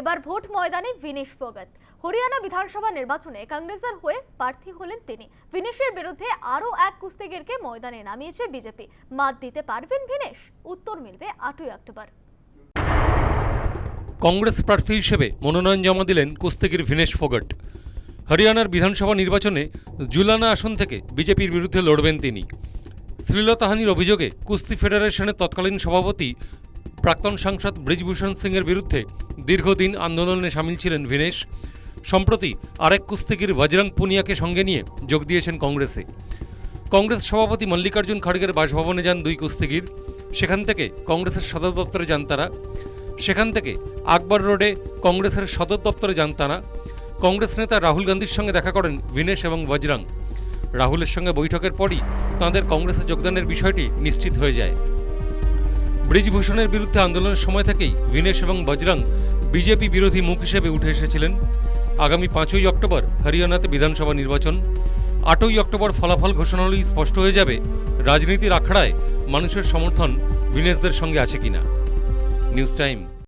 এবার ভোট ময়দানে বিনেশ ফোগত। হরিয়ানা বিধানসভা নির্বাচনে কংগ্রেসের হয়ে প্রার্থী হলেন তিনি। বিনেশের বিরুদ্ধে আরও এক কুস্তিগিরকে ময়দানে নামিয়েছে বিজেপি। মাত দিতে পারবেন বিনেশ উত্তর মিলবে আটই অক্টোবর। কংগ্রেস প্রার্থী হিসেবে মনোনয়ন জমা দিলেন কুস্তিগির ভিনেশ ফোগট হরিয়ানার বিধানসভা নির্বাচনে জুলানা আসন থেকে বিজেপির বিরুদ্ধে লড়বেন তিনি। শ্লীলতাহানির অভিযোগে কুস্তি ফেডারেশনের তৎকালীন সভাপতি প্রাক্তন সাংসদ ব্রিজভূষণ সিংয়ের বিরুদ্ধে দীর্ঘদিন আন্দোলনে সামিল ছিলেন ভিনেশ। সম্প্রতি আরেক কুস্তিগির বজরং পুনিয়াকে সঙ্গে নিয়ে যোগ দিয়েছেন কংগ্রেসে। কংগ্রেস সভাপতি মল্লিকার্জুন খড়গের বাসভবনে যান দুই কুস্তিগির। সেখান থেকে কংগ্রেসের সদর দপ্তরে যান তারা। সেখান থেকে আকবর রোডে কংগ্রেসের সদর দপ্তরে যান তারা। কংগ্রেস নেতা রাহুল গান্ধীর সঙ্গে দেখা করেন ভিনেশ এবং বজরং। রাহুলের সঙ্গে বৈঠকের পরই তাঁদের কংগ্রেসে যোগদানের বিষয়টি নিশ্চিত হয়ে যায়। ব্রিজভূষণের বিরুদ্ধে আন্দোলনের সময় থেকেই ভিনেশ এবং বজরং বিজেপি বিরোধী মুখ হিসেবে উঠে এসেছিলেন। আগামী পাঁচই অক্টোবর হরিয়ানাতে বিধানসভা নির্বাচন। আটই অক্টোবর ফলাফল ঘোষণা হলেই স্পষ্ট হয়ে যাবে রাজনীতির আখড়ায় মানুষের সমর্থন ভিনেশদের সঙ্গে আছে কিনা। News time.